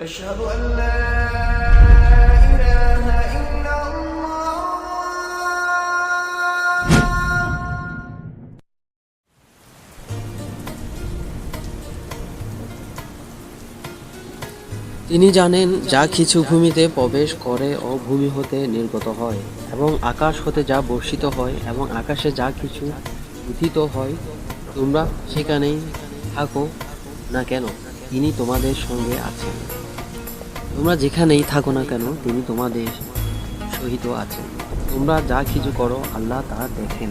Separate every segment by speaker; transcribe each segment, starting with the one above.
Speaker 1: أشهد أن لا إله إلا الله
Speaker 2: তিনি জানেন যা কিছু ভূমিতে প্রবেশ করে ও ভূমি হতে নির্গত হয় এবং আকাশ হতে যা বর্ষিত হয় এবং আকাশে যা কিছু উথিত হয় তোমরা সেখানেই থাকো না কেন তিনি তোমাদের সঙ্গে আছেন তোমরা যেখানেই থাকো না কেন, তিনি তোমাদের সহিত আছেন। তোমরা যা কিছু করো, আল্লাহ তা দেখেন।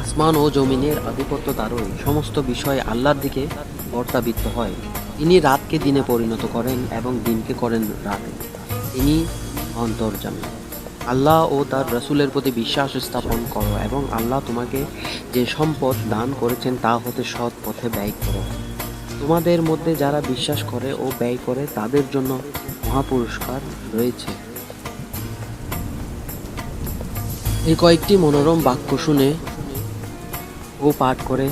Speaker 2: আসমান ও জমিনের আধিপত্য তারই। সমস্ত বিষয় আল্লাহর দিকে বর্তাবিত হয়। তিনি রাতকে দিনে পরিণত করেন এবং দিনকে করেন রাতে। তিনি অন্তর্জামী আল্লাহ ও তার রসুলের প্রতি বিশ্বাস স্থাপন করো এবং আল্লাহ তোমাকে যে সম্পদ দান করেছেন তা হতে সৎ পথে ব্যয় করো। তোমাদের মধ্যে যারা বিশ্বাস করে ও ব্যয় করে, তাদের জন্য মহাপুরস্কার রয়েছে। এই কয়েকটি মনোরম বাক্য শুনে ও পাঠ করে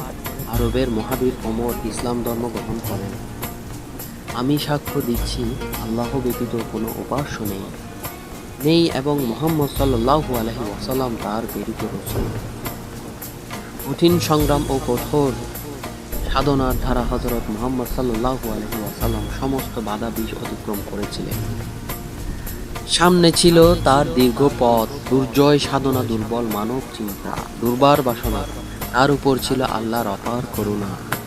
Speaker 2: আরবের মহাবীর ওমর ইসলাম ধর্ম গ্রহণ করেন। আমি সাক্ষ্য দিচ্ছি, আল্লাহ ব্যতীত কোনো উপাস্য নেই। নেই এবং মোহাম্মদ সাল্লাহু আলহি ওয়াসাল্লাম তার প্রেরিত রসুল। কঠিন সংগ্রাম ও কঠোর সাধনার ধারা হজরত মোহাম্মদ সাল্লাহ আলহি ওয়াসাল্লাম সমস্ত বাধা বিষ অতিক্রম করেছিলেন। সামনে ছিল তার দীর্ঘ পথ, দুর্জয় সাধনা, দুর্বল মানব চিন্তা, দুর্বার বাসনা। তার উপর ছিল আল্লাহর অপার করুণা।